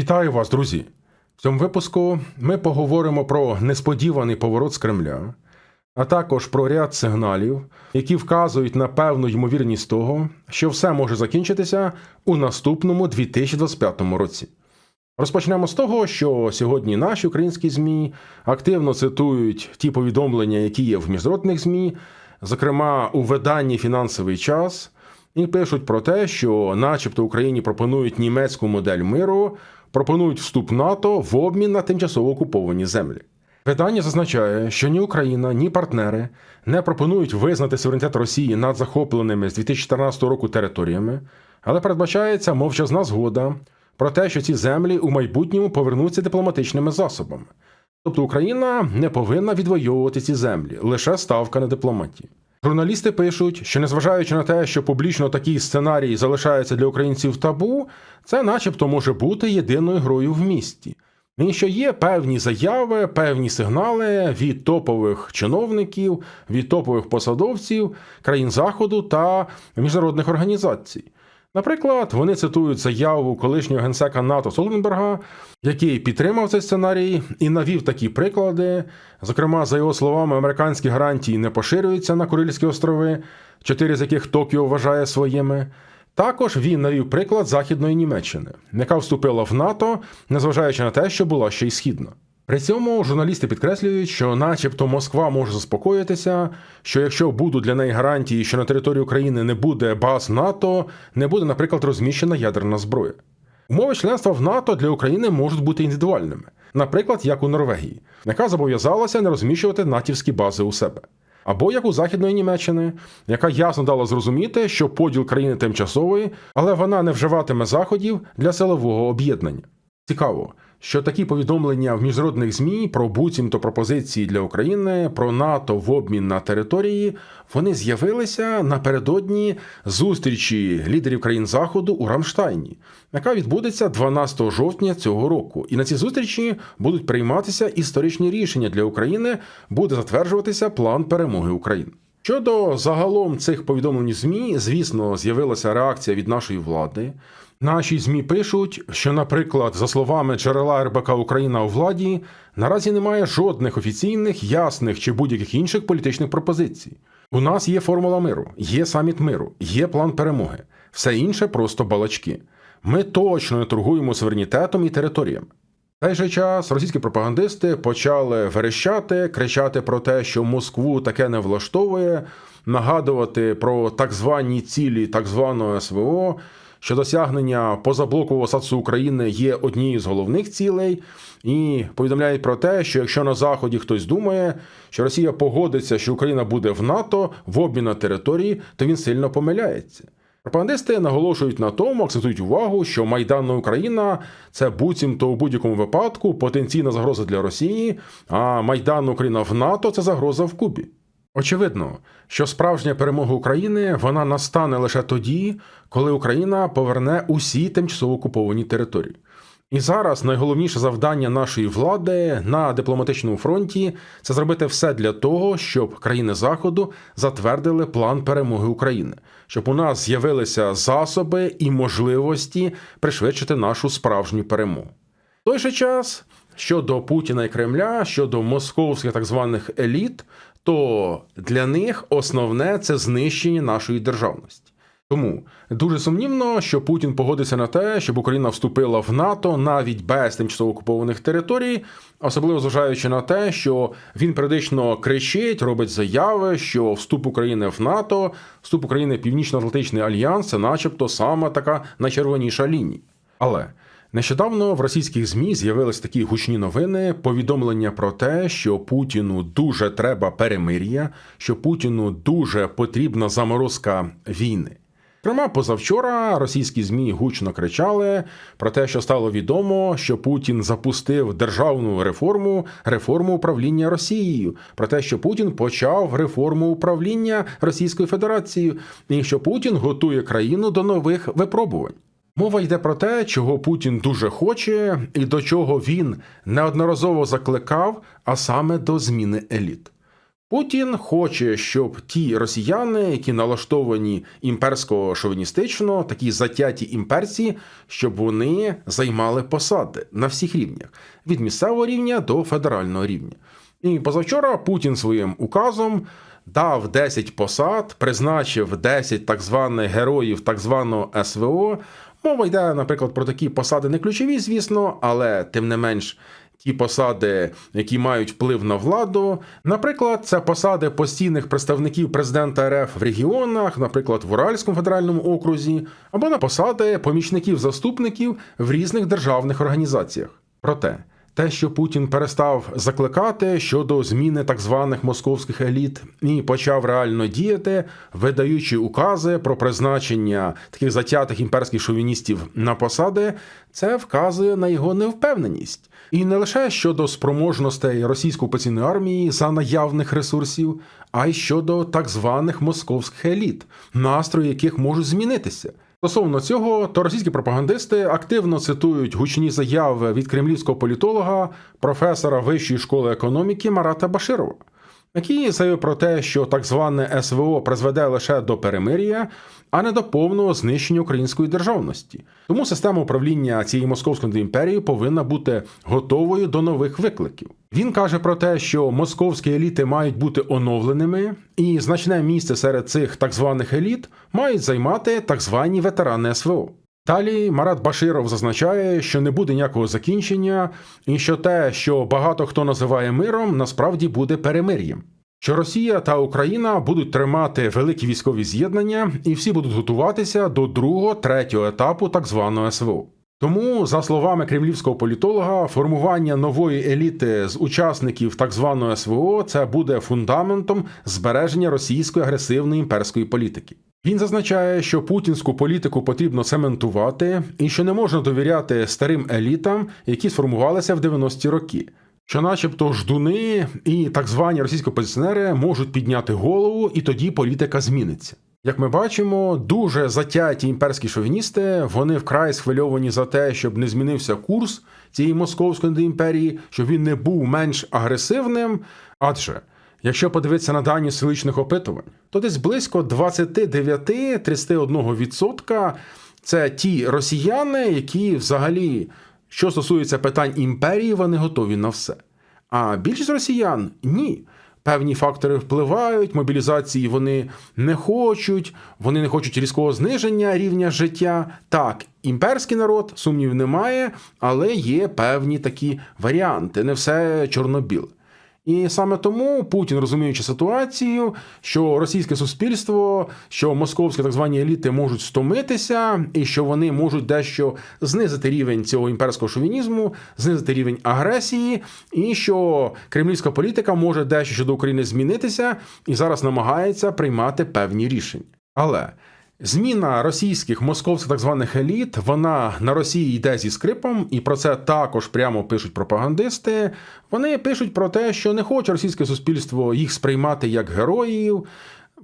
Вітаю вас, друзі! В цьому випуску ми поговоримо про несподіваний поворот з Кремля, а також про ряд сигналів, які вказують на певну ймовірність того, що все може закінчитися у наступному 2025 році. Розпочнемо з того, що сьогодні наші українські ЗМІ активно цитують ті повідомлення, які є в міжнародних ЗМІ, зокрема у виданні Фінансовий час, і пишуть про те, що, начебто, Україні пропонують німецьку модель миру, пропонують вступ НАТО в обмін на тимчасово окуповані землі. Видання зазначає, що ні Україна, ні партнери не пропонують визнати суверенітет Росії над захопленими з 2014 року територіями, але передбачається мовчазна згода про те, що ці землі у майбутньому повернуться дипломатичними засобами. Тобто Україна не повинна відвоювати ці землі, лише ставка на дипломатії. Журналісти пишуть, що незважаючи на те, що публічно такий сценарій залишається для українців табу, це начебто може бути єдиною грою в місті. І що є певні заяви, певні сигнали від топових чиновників, від топових посадовців країн Заходу та міжнародних організацій. Наприклад, вони цитують заяву колишнього генсека НАТО Солденберга, який підтримав цей сценарій і навів такі приклади. Зокрема, за його словами, американські гарантії не поширюються на Курильські острови, чотири з яких Токіо вважає своїми. Також він навів приклад Західної Німеччини, яка вступила в НАТО, незважаючи на те, що була ще й східна. При цьому журналісти підкреслюють, що, начебто, Москва може заспокоїтися, що якщо будуть для неї гарантії, що на території України не буде баз НАТО, не буде, наприклад, розміщена ядерна зброя. Умови членства в НАТО для України можуть бути індивідуальними, наприклад, як у Норвегії, яка зобов'язалася не розміщувати натівські бази у себе. Або як у Західної Німеччини, яка ясно дала зрозуміти, що поділ країни тимчасовий, але вона не вживатиме заходів для силового об'єднання. Цікаво, що такі повідомлення в міжнародних ЗМІ про буцімто пропозиції для України про НАТО в обмін на території вони з'явилися напередодні зустрічі лідерів країн Заходу у Рамштайні, яка відбудеться 12 жовтня цього року. І на цій зустрічі будуть прийматися історичні рішення для України, буде затверджуватися план перемоги України. Щодо загалом цих повідомлень ЗМІ, звісно, з'явилася реакція від нашої влади. Наші ЗМІ пишуть, що, наприклад, за словами джерела РБК Україна у владі, наразі немає жодних офіційних, ясних чи будь-яких інших політичних пропозицій. У нас є формула миру, є саміт миру, є план перемоги. Все інше просто балачки. Ми точно не торгуємо суверенітетом і територіями. В той же час російські пропагандисти почали верещати, кричати про те, що Москву таке не влаштовує, нагадувати про так звані цілі так званого СВО, що досягнення позаблокового статусу України є однією з головних цілей, і повідомляють про те, що якщо на Заході хтось думає, що Росія погодиться, що Україна буде в НАТО в обмін на території, то він сильно помиляється. Пропагандисти наголошують на тому, акцентують увагу, що Майданна Україна це буцімто у будь-якому випадку потенційна загроза для Росії, а Майданна Україна в НАТО це загроза в Кубі. Очевидно, що справжня перемога України вона настане лише тоді, коли Україна поверне усі тимчасово окуповані території. І зараз найголовніше завдання нашої влади на дипломатичному фронті це зробити все для того, щоб країни Заходу затвердили план перемоги України, щоб у нас з'явилися засоби і можливості пришвидшити нашу справжню перемогу. В той же час щодо Путіна і Кремля, щодо московських так званих еліт, то для них основне це знищення нашої державності. Тому дуже сумнівно, що Путін погодиться на те, щоб Україна вступила в НАТО навіть без тимчасово окупованих територій, особливо зважаючи на те, що він періодично кричить, робить заяви, що вступ України в НАТО, вступ України в Північно-Атлантичний альянс це, начебто, саме така найчервоніша лінія. Але Нещодавно в російських змі з'явились такі гучні новини, повідомлення про те, що Путіну дуже треба перемир'я, що Путіну дуже потрібна заморозка війни. Зокрема, позавчора російські змі гучно кричали про те, що стало відомо, що Путін запустив державну реформу, реформу управління Росією, про те, що Путін почав реформу управління Російською Федерацією, і що Путін готує країну до нових випробувань. Мова йде про те, чого Путін дуже хоче, і до чого він неодноразово закликав, а саме до зміни еліт. Путін хоче, щоб ті росіяни, які налаштовані імперсько шовіністично, такі затяті імперці, щоб вони займали посади на всіх рівнях від місцевого рівня до федерального рівня. І позавчора Путін своїм указом дав 10 посад, призначив 10 так званих героїв так званого СВО. Мова йде, наприклад, про такі посади не ключові, звісно, але тим не менш. Ті посади, які мають вплив на владу, наприклад, це посади постійних представників президента РФ в регіонах, наприклад, в Уральському федеральному окрузі, або на посади помічників-заступників в різних державних організаціях. Проте те, що Путін перестав закликати щодо зміни так званих московських еліт і почав реально діяти, видаючи укази про призначення таких затятих імперських шовіністів на посади, це вказує на його невпевненість. І не лише щодо спроможностей російської окупаційної армії за наявних ресурсів, а й щодо так званих московських еліт, настрої яких можуть змінитися. Стосовно цього, то російські пропагандисти активно цитують гучні заяви від кремлівського політолога, професора Вищої школи економіки Марата Баширова, який заявив про те, що так зване СВО призведе лише до перемир'я, а не до повного знищення української державності. Тому система управління цієї московської імперії повинна бути готовою до нових викликів. Він каже про те, що московські еліти мають бути оновленими, і значне місце серед цих так званих еліт мають займати так звані ветерани СВО. Далі Марат Баширов зазначає, що не буде ніякого закінчення, і що те, що багато хто називає миром, насправді буде перемир'ям. Що Росія та Україна будуть тримати великі військові з'єднання, і всі будуть готуватися до другого, третього етапу так званого СВО. Тому, за словами кремлівського політолога, формування нової еліти з учасників так званого СВО це буде фундаментом збереження російської агресивної імперської політики. Він зазначає, що путінську політику потрібно цементувати і що не можна довіряти старим елітам, які сформувалися в 90-ті роки. Що, начебто, ждуни і так звані російські опозиціонери можуть підняти голову, і тоді політика зміниться. Як ми бачимо, дуже затяті імперські шовіністи, вони вкрай схвильовані за те, щоб не змінився курс цієї московської імперії, щоб він не був менш агресивним. Адже якщо подивитися на дані селищних опитувань, то десь близько 29-31% це ті росіяни, які взагалі, що стосується питань імперії, вони готові на все. А більшість росіян ні. Певні фактори впливають, мобілізації вони не хочуть, вони не хочуть різкого зниження рівня життя. Так, імперський народ, сумнів немає, але є певні такі варіанти, не все чорно-біле. І саме тому Путін, розуміючи ситуацію, що російське суспільство, що московські так звані еліти можуть стомитися, і що вони можуть дещо знизити рівень цього імперського шовінізму, знизити рівень агресії, і що кремлівська політика може дещо щодо України змінитися і зараз намагається приймати певні рішення. Але Зміна російських московських так званих еліт, вона на Росії йде зі скрипом, і про це також прямо пишуть пропагандисти. Вони пишуть про те, що не хоче російське суспільство їх сприймати як героїв.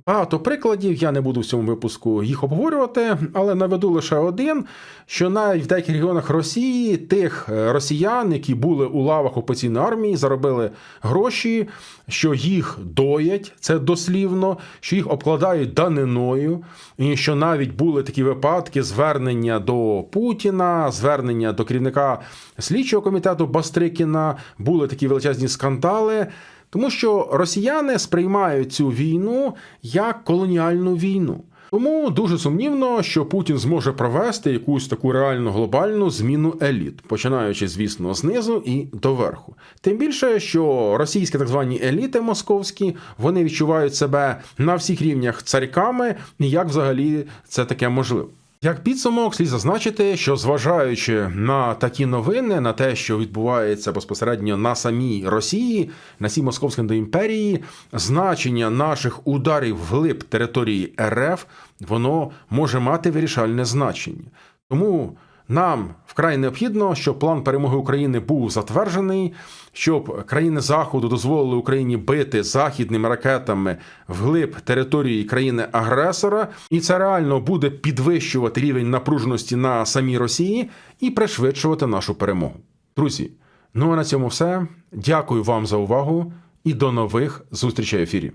Багато прикладів, я не буду в цьому випуску їх обговорювати, але наведу лише один: що навіть в деяких регіонах Росії тих е, росіян, які були у лавах окупаційної армії, заробили гроші, що їх доять, це дослівно, що їх обкладають даниною, і що навіть були такі випадки звернення до Путіна, звернення до керівника слідчого комітету Бастрикіна, були такі величезні скандали. Тому що росіяни сприймають цю війну як колоніальну війну. Тому дуже сумнівно, що Путін зможе провести якусь таку реальну глобальну зміну еліт, починаючи, звісно, знизу і доверху. Тим більше, що російські так звані еліти московські вони відчувають себе на всіх рівнях царьками, і як взагалі це таке можливо. Як підсумок, слід зазначити, що зважаючи на такі новини, на те, що відбувається безпосередньо на самій Росії, на цій московській імперії, значення наших ударів вглиб території РФ, воно може мати вирішальне значення. Тому нам вкрай необхідно, щоб план перемоги України був затверджений, щоб країни Заходу дозволили Україні бити західними ракетами вглиб території країни-агресора, і це реально буде підвищувати рівень напруженості на самій Росії і пришвидшувати нашу перемогу. Друзі, ну а на цьому все. Дякую вам за увагу і до нових зустрічей в ефірі.